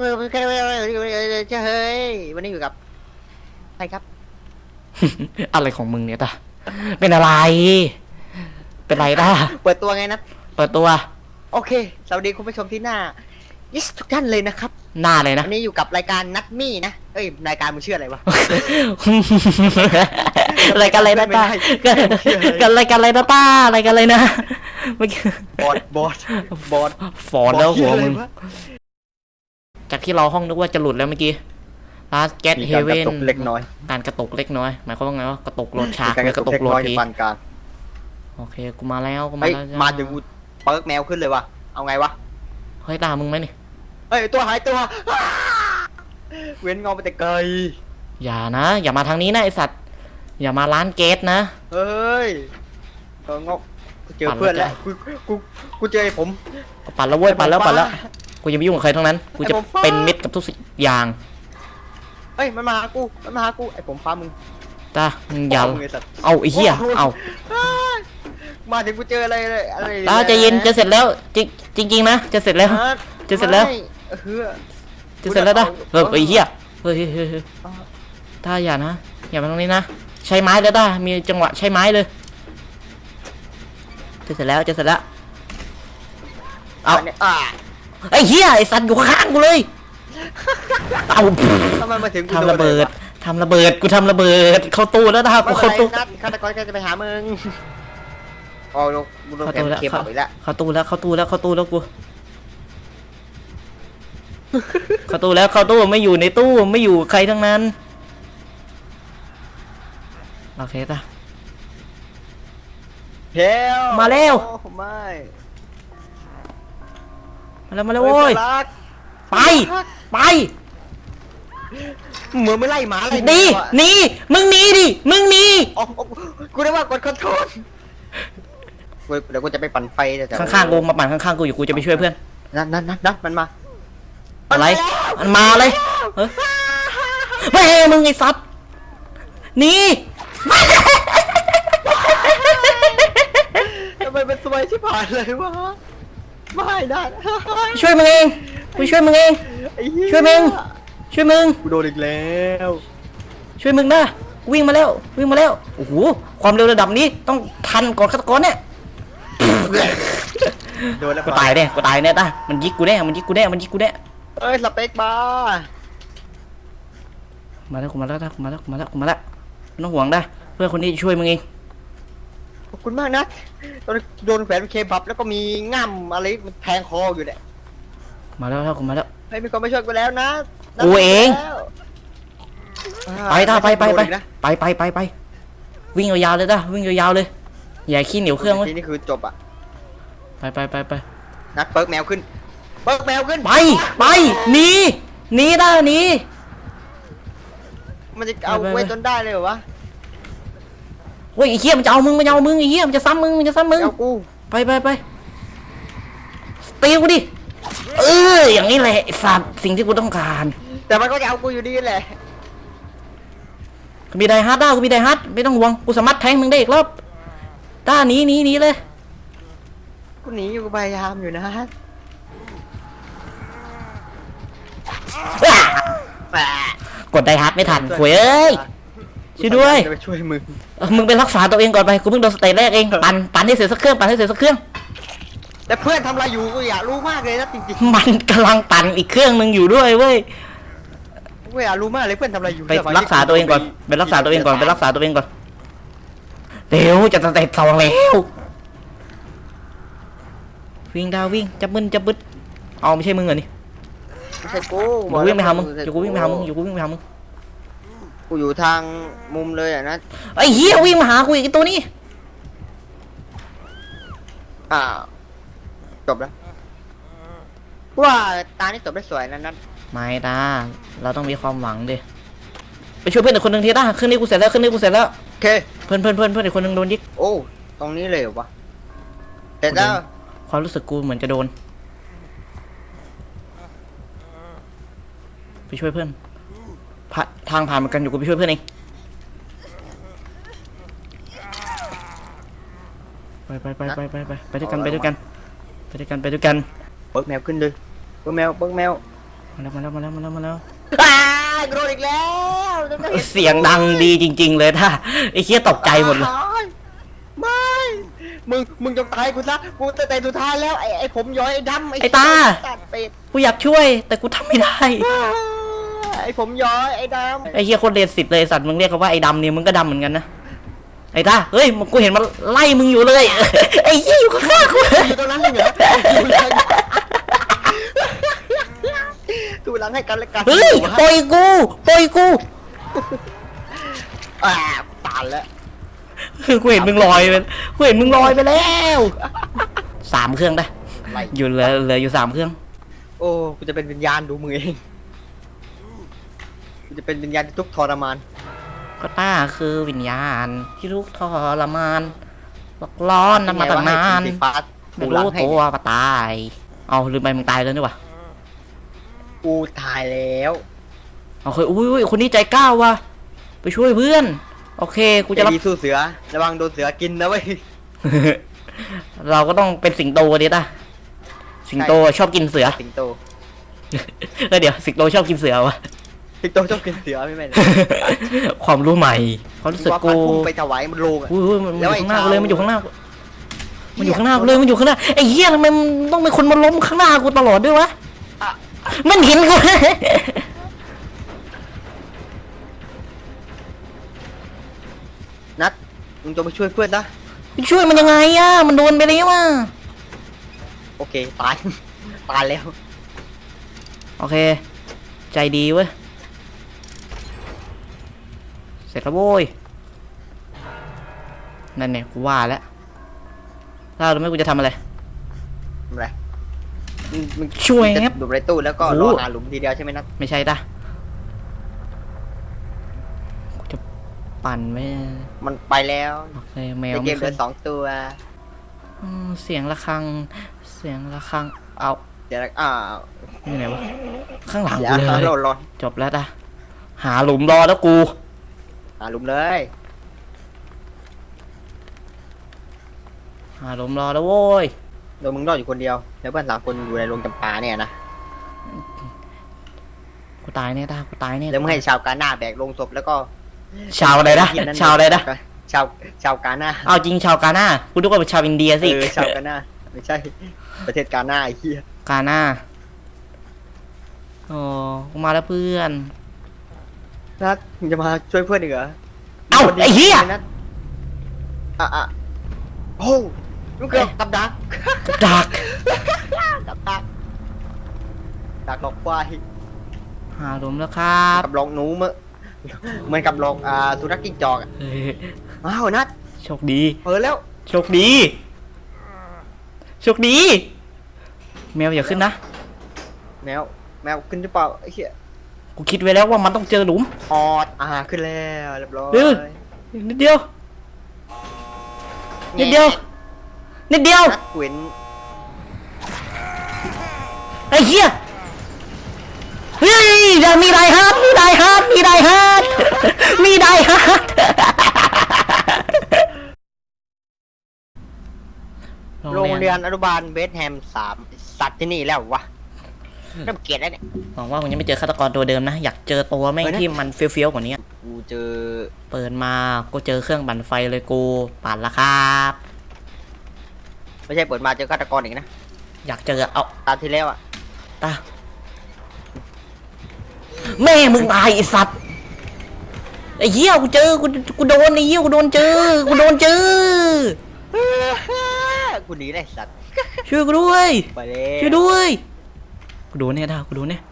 เฮ้ยวันนี้อยู่กับใครครับ อะไรของมึงเนี่ยตาเป็นอะไร เป็นไรตาเปิดตัวไงนะเปิดตัว โอเค สวัสดีคุณผู้ชมที่หน้ายิสทุกท่านเลยนะครับ หน้าเลยนะวันนี้อยู่กับรายการนัดมี่นะ เอ้ย รายการมึงชื่ออะไรวะ รายการอะไรนะตากันรายการอะไรนะตารายการอะไรนะเมื่อกี้บอดบอดบอดฟอนแล้วหัวมึง จากที่เราห้องนึกว่าจะหลุดแล้วเมื่อกี้ last get มีการกระ heaven ตุกเล็กน้อยการกระตุกเล็กน้อย หมายความว่าไงวะกระตุกโหลดฉากมีหรือกระตุกโหลดเล็น้อยทีในปานกลางโอเค กูมาแล้ว กูมาเฮ้ยแล้วจ้มาถึงกูเปิร์กแมวขึ้นเลยวะเอาไงวะเฮ้ยตามึงไหมนี่ เฮ้ยตัวหายตัวอ้าเว้นเงาไปแต่ไกลอย่านะ อย่ามาทางนี้นะไอสัตว์ อย่ามาร้านเกตนะ เฮ้ยเอองอกกูเจอปั่นแล้วเพื่อนแล้วจ้ะกูกูกูเจอไอ้ผม ปั่นแล้วเว้ยปั่นแล้วไอ้ผมปั่นแล้วฟ้า กูจะไม่ยุ่งกับใครทั้งนั้น กูจะไอ้ผมฟ้าเป็นมิตรกับทุกสิ่งอย่างเฮ้ยมันมาหากูมันมาหากูไอ้ผมฟ้ามึงตามึงอย่ามึงไอ้สัตว์เอาไอ้เหี้ยโโหเอาอ้ายมาถึงกูเจออะไรเลยอะไรตาใจะเย็น จะเสร็จแล้ว จริงจริงๆนะ จะเสร็จแล้วฮจะเสร็จแล้ว ไม่เออจะเสร็จแล้วนะกูเฮ้ยจะเอาไอ้เหี้ย เฮ้ยเฮ้ยเฮ้ยเฮ้ยตาอย่านะ อย่ามาตรงนี้นะ ใช้ไม้แล้วตามีจังหวะใช้ไม้เลย จะเสร็จแล้ว จะเสร็จแล้ว เอาอันนี้อ่า ไอ้เหี้ยไอ้สัตว์อยู่ข้างๆกูเลย เอาทำไมมาถึงกูทำระเบิดโนลยวทำระเบิดกูทำระเบิด เข้าตู้แล้วนะะกูไม่เข้าเป็นตู้ไรนัดฆาตกรก็จะไปหามึงอ๋อโดนกูโดนเข้าแกตู้มแล้วเคบับอีกแล้วเข้าตู้แล้วเข้าตู้แล้วเข้าตู้แล้วกูเข้าตู้แล้วเข้าตู้ไม่อยู่ในตู้ไม่อยู่ใครทั้งนั้นโอเคตาเฮลมาแล้วโอ้ไม่มา แล้วมาแล้วโว้ยเพื่อนรักไป ไปเหมือนไม่ไล่หมาอะไรหนีวะหนีมึงหนีดิ มึงหนีอ๋ออ๋อกูได้ว่ากดคอนโทรลเว้ยเดี๋ยวกูจะไปปั่นไฟแต่ข้างๆกูมาปั่นข้างๆกูอยู่กูจะไปช่วยเพื่อน นั่นนั่นนั่นนั่นมันมา อะไรมัมันมาเลยเฮ้ยแม่มึงไอ้สัตว์หนีทำไมเป็นสมัยที่ผ่านเลยวะ ไม่ได้ช่วยมึงเองกูช่วยมึงเอง ไอ้เหี้ช่วยมึง ช่วยมึง กูโดนอีกแล้วช่วยมึงนะกูวิ่งมาแล้ว วิ่งมาแล้ว โอ้โห ความเร็วระดับนี้ต้องทันก่อนฆาตกรเนี่ย โดนแล้วกูตายแน่กูตายแน่ตามันยิกกูแน่ มันยิกกูแน่ มันยิกกูแน่ เอ้ยสเปกบาร์มาแล้วกูมาแล้วตากูมาแล้วกูมาแล้วกูมาแล้วไม่ต้องห่วงได้เพื่อนคนนี้ช่วยมึงเองข อบคุณมากนะโดนโดนแขวนเคบับแล้วก็มีง่ำอะไรมันแทงคออยู่เนี่ยมาแล้วกูมาแล้ว เฮ้ยมีคนมาช่วยกูแล้วนะนะกูเองแล้วไปตาไปไปไปโดนอีกนะไปไปไปไปวิ่งยาวๆเลยตาวิ่งยาวๆเลยอย่าขี้เหนียวเครื่องเว้ยทีนี้คือจบอะไปไปไปไปนัดเปิร์กแมวขึ้น เปิร์กแมวขึ้นไปไปหนีหนีได้หนีมันจะเอาไปไปไว้จนได้เลยเหรอวะ เฮ้ยไอ้เหี้ยมันจะเอามึงมันจะเอามึงไอ้เหี้ยมันจะซ้ำมึงมันจะซ้ำมึง เอากูไปไปไปตีกูดิ เอออย่างนี้แหละไอ้สัตว์สิ่งที่กูต้องการแต่มันก็จะเอากูอยู่ดีแหละกูมีไดฮาร์ดด้ากูมีไดฮาร์ดไม่ต้องห่วงกูสามารถแทงมึงได้อีกรอบด้าหนีหนีหนีเลย กูหนีอยู่กูพยายามอยู่นะอ้าแหมกดไดฮาร์ดไม่ทันโว้ยเอ้ย ช่วยด้วยจะไปช่วยมึงเออมึงไปรักษาตัวเองก่อนไปกูเพิ่งโดนสเตจแรกเองปั่นปั่นให้เสร็จสักเครื่องปั่นให้เสร็จสักเครื่อง แต่เพื่อนทำอะไรอยู่กูอยากรู้มากเลยนะจริงมันกำลังปั่นอีกเครื่องหนึ่งอยู่ด้วยเว้ยๆกูอยากรู้มากเลยเพื่อนทำอะไรอยู่ไปรักษาตัวเองก่อนไปรักษาตัวเองก่อนไปรักษาตัวเองก่อนเร็วจะสเตจสองแล้ววิ่งดาววิ่งจับมึนจับบึดเอาไม่ใช่มึงเหรอนี่ ไม่ใช่กูอยู่กูวิ่งไปหามึงอยู่กูวิ่งไปหามึงอยู่กูวิ่งไปหามึง กูอยู่ทางมุมเลยอะนะไอ้เหี้ยวิ่งมาหากูอีกไอ้ตัวนี้อ้าวจบแล้วกูว่าตานี่จบได้สวยนะนัทไม่ตา เราต้องมีความหวังดิ ไปช่วยเพื่อนอีกคนหนึ่งทีตาขึ้นนี่กูเสร็จแล้วขึ้นนี่กูเสร็จแล้ว โอเค เพื่อนเพื่อนเพื่อนเพื่อนอีกคนหนึ่งโดนยิก โอ้ ตรงนี้เลยเหรอวะเสร็จแล้วความรู้สึกกูเหมือนจะโดน ไปช่วยเพื่อนพะ ทางผ่านเหมือนกันอยู่กูไปช่วยเพื่อนเองไปไปไปไปไปไปไปด้วยกันไปด้วยกันไปด้วยกันไปด้วยกันเบิกแมวขึ้นเลยเบิกแมวเบิกแมวมาแล้วมาแล้วมาแล้วมาแล้วมาแล้วอ้ายโดนอีกแล้วจะไม่ห็นเสียงดังดีจริง ๆ เลยถ้าไอ้เคียตกใจหมดเลยไม่มึงมึงจะตายกูซะกูแต่แต่สุดท้ายแล้วไอ้ไอ้ผมย้อยไอ้ดำไอ้ตาตัดเป็ดกูอยากช่วย แต่กูทำไม่ได้ ไอ้ผมย้อยไอ้ดำ ไอ้เฮียโคนเดชสิทธิ์เลยสัตว์มึงเรียกเขาว่าไอ้ดำเนี่ยมึงก็ดำเหมือนกันนะไอ้ตาเฮ้ยมึงกูเห็นมันไล่มึงอยู่เลย ไอ้เฮียอยู่ข้างๆกูอยู่ตรงนั้นเลยเหรออยู่หลังดูหลังให้กันและกันเฮ้ยปล่อยกูปล่อยกูอ่าตายแล้วกูเห็นมึงลอยไปกูเห็นมึงลอยไปแล้วสามเครื่องได้อะไรอยู่เหลือเหลืออยู่สามเครื่อง โอ้กูจะเป็นวิญญาณดูมือเองกู จะเป็นวิญญาณที่ทุกข์ทรมาน ก็ต้าคือวิญญาณที่ทุกข์ทรมานหลอกล้อนนำมาตั้งนานไงวะให้คุณสีฟ้าไม่ถูหลังรู้ให้ตัวปะตาย เอาลืมไปมึงตายแล้วนี่หว่ากูตายแล้ว เอาเคยอุ้ยอุ้ยคนนี้ใจกล้าว่ะไปช่วยเพื่อน โอเคกูจะจะรับ ดีสู้เสือ ระวังโดนเสือกินนะเว้ย เราก็ต้องเป็นสิงโตดิต้าสิงโตชอบกินเสือสิงโต เออเดี๋ยวสิงโตชอบกินเสือวะ สิงโตชอบกินเสือไม่แม่นความรู้ใหม่ความรู้สึกว่ากูพันพุ่งไปถวายมันโลงอะอุ้ยอุ้ยมันมันแล้อวไอ้ยู่ข้างหน้ากูเลยชาวมันอยู่ข้างหน้ากูมันอยู่ข้างหน้ากูเลยมันอยู่ข้างหน้าไอ้เหี้ยทำไมมันต้องเป็นคนมาล้มข้างหน้ากูตลอดด้วยวะอะมันเห็นกูนัดมึงจะมาช่วยเพื่อนนะช่วยมันยังไงอะมันโดนไปแล้วอะโอเคตายตายแล้ว โอเค ใจดีเว้ยเส ร็จแล้วโว้ยนั่นเนี่ยกูว่าแล้วถ้ารู้ไหมกูจะทำอะไรทำไรมึงมึงช่วยมึงครับจะดูในตู้แล้วก็โอ้รอหาหลุมทีเดียวใช่ไหมนัดไม่ใช่ตะกูจะปั่นไม่มันไปแล้วโอเคแมวในเกไม่มเหเคลืยอสองตัวอืมเสียงระฆัง เสียงระฆังเอาเดี๋ยวนะอ่าอยู่ไหนวะข้างหลังอย่ากูเลยรอรอจบแล้วตะหาหลุมรอแล้วกู หาหลุมเลยหาหลุมรอแล้วโว้ยโดยมึงรอดอยู่คนเดียว แล้วเพื่อนสามคนอยู่ในโรงจำปาเนี่ยนะ กูตายแน่ตากูตายแน่แล้วมึงให้ชาวกาหน้าแบกลงศพแล้วก็ ชาวอะไรนะกิชาวอะไรนะชาวชาวกาหน้าเอาจริงชาวกาหน้ากูนึกว่าเป็นชาวอินเดียสิเออชาวกาหน้าไม่ใช่ ประเทศกาหน้าไอ้เหี้ยกาหน้าโอ้กูมาแล้วเพื่อน นัดมึงจะมาช่วยเพื่อนอีกเหรอเอ้าไอ้เหี้ย นัดอะอะโอ้ลูกเกือบกับดักดักกับดักดักหลอกควายหาหลุมแล้วครับกับหลอกหนูเมื่อเหมือนกับหลอกอ่าสุนัขจิ้งจอกอะเฮ้ยอ้าวนัดโชคดี เปิดแล้ว โชคดี โชคดี แมวอย่าขึ้นนะ แมว แมวขึ้นหรือเปล่าไอ้เหี้ย กูคิดไว้แล้วว่ามันต้องเจอหลุม ออดอ่าขึ้นแล้วเรียบร้อยเออนิดเดียว นิดเดียว นิดเดียว นัดเว้นไอ้เหี้ย เฮ้ยจะมีไดฮาร์ดมีไดฮาร์ดมีไดฮาร์ดมีไดฮาร์ดโรงเรียนอนุบาลเบสแฮมสามสัตว์ที่นี่แล้ววะ เริ่มเกลียดแล้วเนี่ยหวังว่าผมจะไม่เจอฆาตกรตัวเดิมนะ อยากเจอตัวแม่งเออนะที่มันเฟี้ยวๆกว่านี้ กูเจอ เปิดมากูเจอเครื่องปั่นไฟเลยกูปั่นละครับไม่ใช่เปิดมาเจอฆาตกรอีกนะ อยากเจอเอาตามที่แล้วอะตาแม่มึงตายไอสัตว์ไอ้เหี้ยกูเจอกูกูโดนไอ้เหี้ยกูโดนเจอกูโดนเจอกูหนีเลยสัตว์ช่วยกูด้วยไปเลยช่วยด้วย กูโดนเนี่ยดากูโดนเนี่ย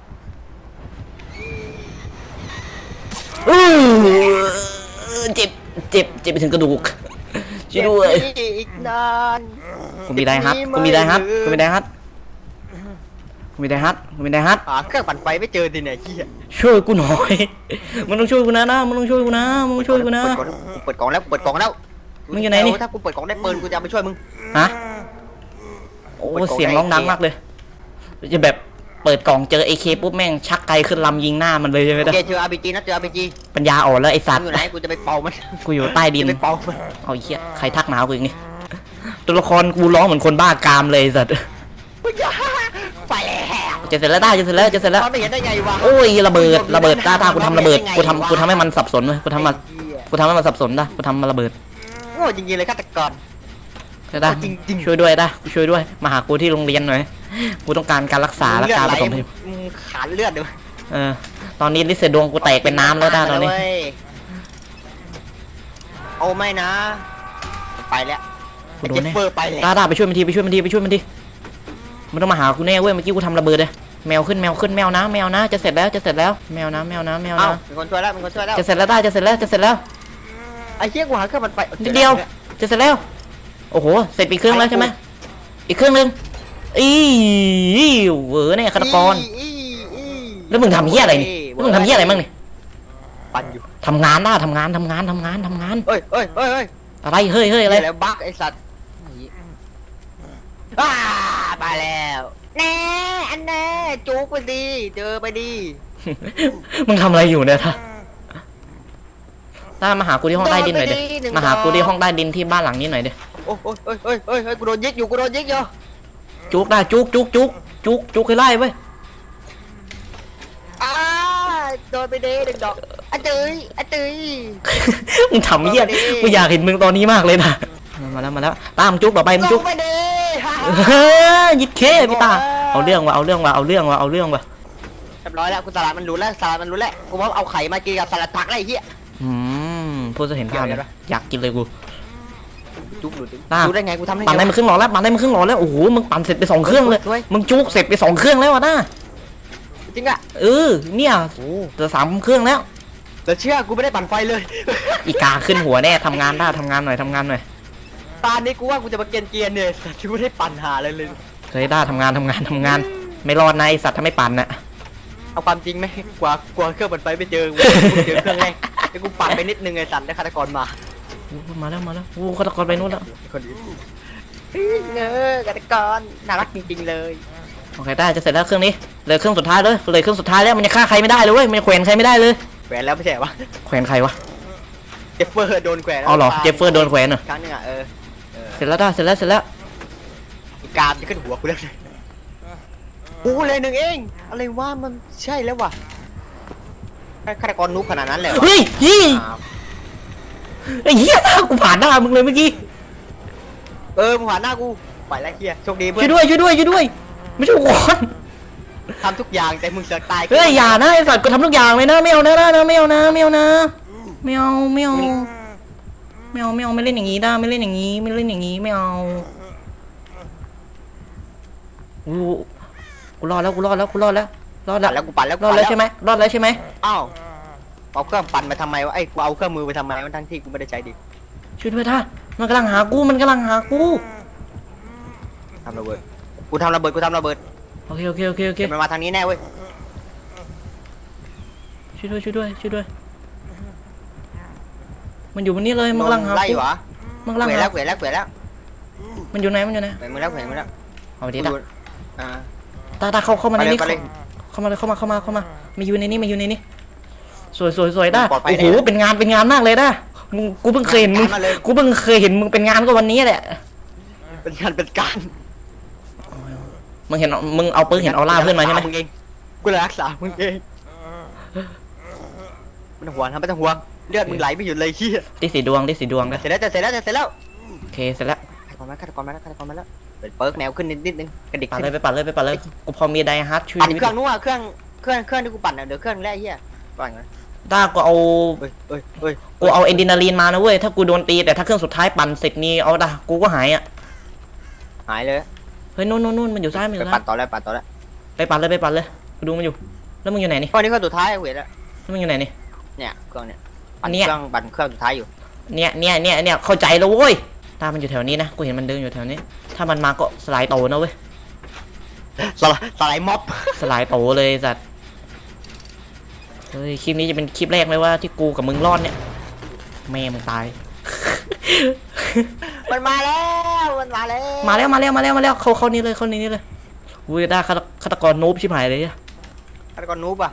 อื้อเจ็บเจ็บเจ็บไปถึงกระดูกช่วยด้วยเก็บอีกนานกูมีไดฮัทกูมีไดฮัทกูมีไดฮัทกูมีไดฮัทกูมีไดฮัทหาเครื่องปั่นไฟไม่เจอทีไหนขี้ยช่วยกูหน่อยมึงต้องช่วยกูนะนะมึงต้องช่วยกูนะมึงต้องช่วยกูนะเปิดกล่องแล้วเปิดกล่องแล้วมึงอยู่ไหนนี่ถ้ากูเปิดกล่องได้ปืนกูจะเอาไปช่วยมึงฮะโอ้เสียงร้องดังมากเลยจะแบบ เปิดกล่องเจอ AK ปุ๊บแม่งชักไกลขึ้นลำยิงหน้ามันเลยใช่ไหมโอล่ะเคเจอ RPG นะเจอ RPG ปัญญาอ่อนแล้วไอสัมึตงว์ อยู่ไหนกูจะไปเป่ามันกูอยู่ใต้ดิน จะไปเป่ามันเอาไอ้เหี้ยใครทักหนาวกูอีกนี่ตัวละครกูร้องเหมือนคนบ้ากามเลยไอ้สัตว์ไปแล้วจะเสร็จแล้วได้จะเสร็จแล้วจะเสร็จแล้วเขาไม่เห็นได้ไงวะโอ้ยระเบิดระเบิดต้าต้ากูทำระเบิดกูทำกูทำให้มันสับสนเลยกูทำมันไอ้เหี้ยกูทำให้มันสับสนได้กูทำมันระเบิดโง่จริงๆเลยฆาตกร ได้จริงๆ ช่วยด้วยได้กูช่วยด้วย มาหากูที่โรงเรียนหน่อย กูต้องการการรักษาและการผสมพยาบาลมึงขาดเลือดเลยเออ ตอนนี้ลิเซดวงกูแตกเป็นน้ำแล้วต้าตอนนี้เว้ยโอ้ไม่นะ ไปแล้วกูโดเจนฟแน่เฟอร์ไปแล้วต้าต้าไปช่วยมันทีไปช่วยมันทีไปช่วยมันทีมันต้องมาหากูแน่เว้ยเมื่อกี้กูทำระเบิดเลยแมวขึ้นแมวขึ้นแมวนะแมวนะจะเสร็จแล้วจะเสร็จแล้วแมวนะแมวนะแมวเอ้านะมีคนช่วยแล้วมีคนช่วยแล้วจะเสร็จแล้วได้จะเสร็จแล้วจะเสร็จแล้วไอ้เหี้ยกูหาเครื่องมันไปนิดเดียวจะเสร็จแล้ว โอ้โห เสร็จไปอีกเครื่องแล้วใช่ไหมอีกเครื่องหนึงอีเวอร์เนี่ยฆาตกรอีอีแล้วมึงทำเหี้ยอะไรนี่แล้วมึงทำเหี้ยอะไรมั่งนี่ปั่นอยู่ทำงานได้ทำงานทำงานทำงานทำงานเอ้ยเอ้ยเอ้ยเอ้ยอะไรเฮ้ยเฮ้ยอะไรแล้วบักไอ้สัตว์อ้าไปแล้วแน่อันแน่จุกไปดีเจอไปดีมึงทำอะไรอยู่เนี่ยท่าต้ามาหากูที่ห้องใต้ดินหน่อยดิมาหากูที่ห้องใต้ดินที่บ้านหลังนี้หน่อยดิ โอ้โอ้ยเอ้ยเอ้ยเอ้ยเอ้ยกูโดนยิกอยู่กูโดนยิกอยู่จุกได้จุกจุกจุกจุกจุกให้ไล่เว้ยอ้าโดนไปดีหนึ่งดอกอะเจยอะเจยมึงทำเหี้ยเอาไปดิกูอยากเห็นมึงตอนนี้มากเลยนะมาแล้วมาแล้วตามจุกต่อไปมึงลจุกงไปดีฮ่าเฮ้ยยิดเคพี่ตาเอาเรื่องว่ะเอาเรื่องว่ะเอาเรื่องว่ะเอาเรื่องว่ะเรียบร้อยแล้วกูสลัดมันรู้แล้วสลัดมันรู้แล้วกูว่าเอาไข่มากินกับสลัดผักอะไรเหี้ยอืมพูดจะเห็นภาพเลยเดี๋ยวนะอยากกินเลยกู จุกหลุดตารู้ได้ไงกูทำได้ไงปั่นได้มาครึ่งหลอดแล้วปั่นได้มาครึ่งหลอดแล้วโอ้โหมึงปั่นเสร็จไปสองเครื่องเลยสวยมึงจุกเสร็จไปสองเครื่องแล้วอะนะจริงอะเออเนี่ยโอ้เหลือสามเครื่องแล้ว แต่เชื่อกูไม่ได้ปั่นไฟเลย อีกาขึ้นหัวแน่ทำงานได้ทำงานหน่อยทำงานหน่อยตอนนี้กูว่ากูจะมาเกียนเกียนๆเนี่ยแต่กูไม่ได้ปั่นหาเลยเลยเคยได้ทำงานทำงานทำงาน ไม่รอดนะไอสัตว์ถ้าไม่ปั่นน่ะ เอาความจริงไหมกว่ากว่าเครื่องปั่นไฟไม่เจอกูเจอเครื่องแรกแล้วกูปั่นไปนิดนึงไอ้สัตว์ได้ฆาตกรมาโอ้ มาแล้วมาแล้วโอ้ฆาตกรไปนู่นแล้วคนอื่นเฮ้ยเงอฆาตกรน่ารักจริงๆเลยโอเคได้จะเสร็จแล้วเครื่องนี้เหลยเครื่องสุดท้ายเลยเหลยเครื่องสุดท้ายแล้วมันยังฆ่าใครไม่ได้เลยเว้ยมันยังแขวนใครไม่ได้เลยแขวนแล้วไม่ใช่เหรอวะแขวนใครวะเจฟเฟอร์โดนแขวนแล้วเอาเหรอตายเจฟเฟอร์โดนแขวนเหรอครั้งหนึงอะเออเออเสร็จแล้วได้เสร็จแล้วเสร็จแล้วอีกาจะขึ้นหัวกูแล้วเนี่ยกูเลยหนึ่งเองอะไรว่ามันใช่แล้ววะฆาตกรนุกขนาดนั้นเลยวะเฮ้ยยี่อ้าว ไอ้เหี้ยหน้ากูผ่านหน้ามึงเลยเมื่อกี้เออมึงผ่านหน้ากูไปแล้วเฮียโชคดีเพื่ช่อวนยด้วยช่วยด้วยช่วยด้วย ไม่ใช่กูก่อนทำทุกอย่างแต่มึงเสือกตายเฮ้ยอย่านะไอสัตว์กูทำทุกอย่างเลยนะไม่เอานะนะนะไม่เอานะไม่เอานะไม่เอาไม่เอาไม่เอาไม่เอาไม่เล่นอย่างงี้ได้ไม่เล่นอย่างงี้ไม่เล่นอย่างงี้ไม่เอากูกูรอดแล้วกูรอดแล้วกูรอดแล้วรอดปั่แล้วนแล้วกูปั่นแล้วรอดแล้วใช่ไหมรอดแล้วใช่ไหมอ้าว เอาเครื่องปั่นมาทำไมวะไอ้ยกูเอาเครื่องมือไปทำไมวะทั้งที่กูไม่ได้ใช้ดิช่วยด้วยท่ามันกำลังหากูมันกำลังหากูทำระเบิดกูทำระเบิดกูทำระเบิดโอเคโอเคโอเคโอเคเดี๋ยวมันมาทางนี้แน่เว้ยช่วยด้วยช่วยด้วยช่วยด้วย มันอยู่บนนี้เลยมันกำลังหาไล่กูหวะมันกำลังเขวหาแล้วเขวแล้วเขวแล้วมันอยู่ไหนมันอยู่ไหนเขวมึงแล้วเขวมึงแล้วเอาไปดิตากูอ่าตาตาเข้าเข้ามาไปในเลยนี้ไปเลย เข้ามาเลยเข้ามาเข้ามาเข้ามามาอยู่ในนี้มาอยู่ในนี้ สวยสวยสวยด้าปลอดภัยโอ้โห แน่เป็นงานเป็นงานมากเลยด้ามึงกูเพิ่งเคยเห็นมึงมาเลย กูเพิ่งเคยเห็นมึงเป็นงานก็วันนี้แหละ เป็นการเป็นการมึงเห็นมึงเอาปืนเห็นออร่าเพื่อนมาใช่ไหมงเองกูจะรักษามึงเองไมันห่วงทำไม่ต้องห่วงเลือดมึงไหลไม่หยุดเลยเฮียที่สีดวงที่สีดวงเลยเสร็จแล้วจะเสร็จแล้วจะเสร็จแล้วโอเคเสร็จแล้วฆาตกรมาฆาตกรมาแล้วฆาตกรมาแล้วเปิดเปิร์กแนวขึ้นนิดนิดนึงกระดิกปัดขึ้นเลยไปปัดเลยไปปัดเลยกูพอมีไดฮาร์ดช่วยปั่นชีวิตเครื่องนู้นอะเครื่องเครื่องเครื่องที่กูปั่นอะเดี๋ยวเครื่องแรกเฮียปั่นก่อ นด้ากูเอาเฮ้ยเฮ้ยเฮ้ยกูเอาเอนดินาลีนมานะเว้ยถ้ากูโดนตีแต่ถ้าเครื่องสุดท้ายปั่นเสร็จนี่เอาด่ากูก็หายอะหายเลยเฮ้ยนู่นนู่นนู่นมันอยู่ซ้ายมันอไปยู่ปั่ซ้านยต่อแล้วปั่นต่อแล้วไปปัดเลยไปปัดเลยกูดูมันอยู่ แล้วมึงอยู่ไหนนี่ข้อนี้ข้อสุดท้ายเว้ยแล้วแล้วมึงอยู่ไหนนี่ เนี่ยเครื่องเนี่ยปั่นเนี่ย เครื่องปั่นเครื่องสุดท้ายอยู่เนี่ยเนี่ยเนี่ยเนี่ยเข้าใจแล้วเว้ยตามันอยู่แถวนี้นะกูเห็นมันเดินอยู่แถวนี้ ถ้ามันมาก็สลายโตนะเว้ยสไลด์สไลด์ม็อบสลายโตเลยสัตว์ เฮ้ยคลิปนี้จะเป็นคลิปแรกเลยว่าที่กูกับมึงรอดเนี่ยแม่มึงตาย มันมาแล้ว มันมาแล้ว มาแล้วมาแล้วมาแล้วมาแล้วเขาเขานี่เลยเขานี่นี่เลยอุ้ยได้ฆาตฆาตกรนูบชิบหายเลยอะฆาตกรนูบอะ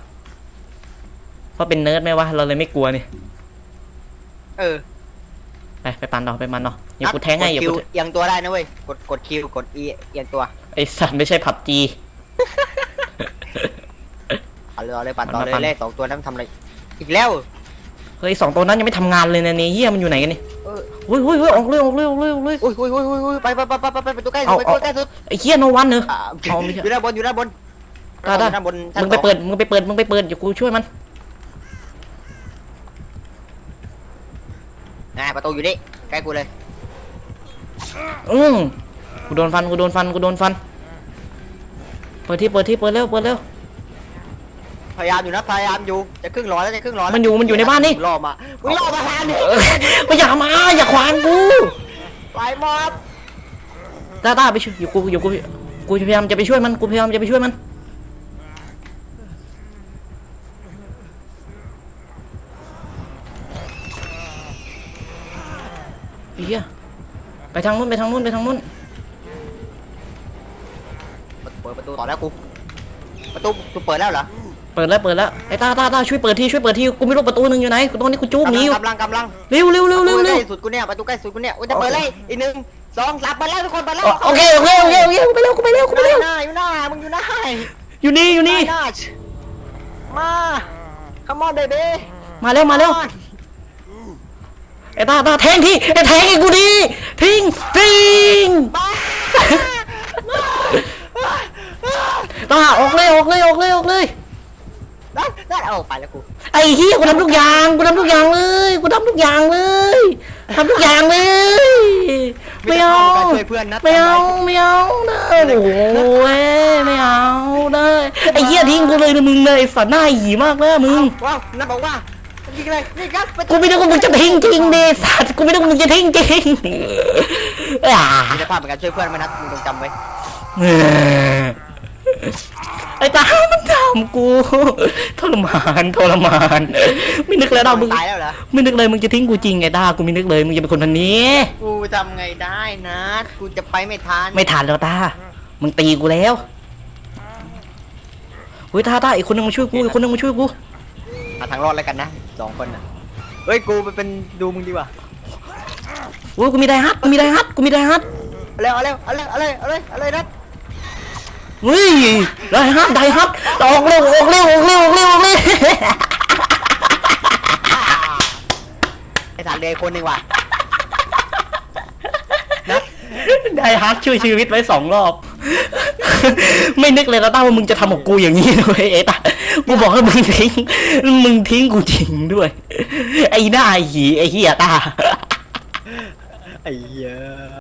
เพราะเป็นเนิร์ดไหมวะเราเลยไม่กลัวนี่เออไปไปปันต่อไปมันต่ออย่ากูแทงให้อย่าคิกูวแทงเอียงตัวได้นะเว้ยกดกดคิวกด E เอียงตัวไอสัตว์ไม่ใช่ผับจี ต่อเลยปั่นต่อเลปั่นยเล่สองตัวนั้นทำอะไร อีกแล้ว เฮ้ยสองตัวนั้นยังไม่ทำงานเลยนะเนี่ยเฮียมันอยู่ไหนกันนี่เออ เฮ้ยเฮ้ยเฮ้ยออกเลยออกเลยออกเลยออกเลย อุ้ยอุ้ยอุ้ยอุ้ยอุ้ยไปไปไปไปไปไปไปตัวใกล้สุเอาดไปตัวเอาใกล้สุดไอ้เฮียโนวันเนอะ อ่าเอาไม่ใช่ อยู่ด้านบนอยู่ด้านบนได้ได้อยู่ด้านบนชั้นมึงไปสอเปิดมึงไปเปิดมึงไปเปิดเดี๋ยวกูช่วยมันอ่าประตูอยู่นี่ใกล้กูเลยอืมกูโดนฟันกูโดนฟันกูโดนฟัน เปิดที่เปิดที่เปิดเร็วเปิดเร็ว พยายามอยู่นะพยายามอยู่จะครึ่งร้อยแล้วจะครึ่งร้อยแล้วมันอยู่มันอยู่ในบ้านนี่ ล่อมามึงล่อมาหาเนี่ยเออไม่อย่ามาอย่าขวางกูไปมอบตาตาไปช่วยอยู่กูอยู่กูกูพยายามจะไปช่วยมันกูพยายามจะไปช่วยมันเฮียไปทางนู้นไปทางนู้นไปทางนู้นเปิดประตูต่อแล้วกูประตูกูเปิดแล้วเหรอ เปิดแล้วเปิดแล้วไอ้ตาตาตาช่วยเปิดที่ช่วยเปิดที่กูไม่รู้ประตูหนึ่งอยู่ไหนกูตรงนี้กูจู้หนีอยู่กำลังกำลังเร็วเร็วเร็วประเร็ตูวใกเร็วล้สุดกูเนี่ยประตูใกล้สุดกูเนี่ยกูจะเปิดเลยอีกหนึ่งสองสามเปิดแล้วทุกคนเปิดแล้วโอเคโอเคโอเคโอเคกูไปเร็วกูไปเร็วกูไปเร็วหน้าอยู่หน้ามึงอยู่หน้าอยู่นี่อยู่นี่หน้ามา come on baby มาเร็วมาเร็วไอ้ตาตาแทงที่ไอ้แทงไอ้กูดีทิ้งทิ้งตาออกเลยออกเลยออกเลยออกเลย ได้ได้เอาไปแล้วกูไอ้เฮียกูทำทุกอย่างกูทำทุกอย่างเลยกูทำทุกอย่างเลยทำทุกอย่างเลยไม่เอาการช่วยเพื่อนนะไม่เอาไม่เอานะโอ้โหเว้ยไม่เอาได้ไอ้เหี้ยทิ้งกูเลยนะมึงเลยไอ้สัตว์หน้าหีมากนะมึงว้าวนั่นบอกว่ายิงเลยนี่ครับกูไม่ได้ว่ามึงจะทิ้งจริงดิสัตว์กูไม่ได้ว่ามึงจะทิ้งจริงอ่ามีสภาพเหมือนกันช่วยเพื่อนไหมนะมึงต้องจำไว้ไอ้ตามันทำกูทรมานทรมาน ไม่นึกเลยนะมึงตายแล้วเหรอไม่นึกเลยมึงจะทิ้งกูจริงไอ้ตากูไม่นึกเลยมึงจะเป็นคนคนนี้ กูทำไงได้นะกูจะไปไม่ทันไม่ทันแล้วตามึงตีกูแล้วเฮ้ยตาตาอีกคนนึงมาช่วยกูอีกคนนึงมาช่วยกูหาทางรอดแล้วกันนะสองคนน่ะเฮ้ยกูไปเป็นดูมึงดีกว่าโอ้ยกูมีไดฮัทกูมีไดฮัทกูมีไดฮัทเอาเร็วเอาเร็วเอาเร็วเอาเร็วเอาเร็วเอาเร็วนะ เฮ้ยไดฮัทไดฮัทออกเร็วออกเร็วออกเร็วออกเร็วออกเร็วไอ้สารเรือคนหนึ่งว่ะไดฮัทช่วยชีวิตไว้สองรอบ ไม่นึกเลยนะต้าว่ามึงจะทำกับกูอย่างนี้ด้วยไอ้ตากูบอกให้มึงทิ้ง มึงทิ้งกูจริงด้วย ไอ้หน้าหีไอ้เหี้ยตาไอ้เหี้ย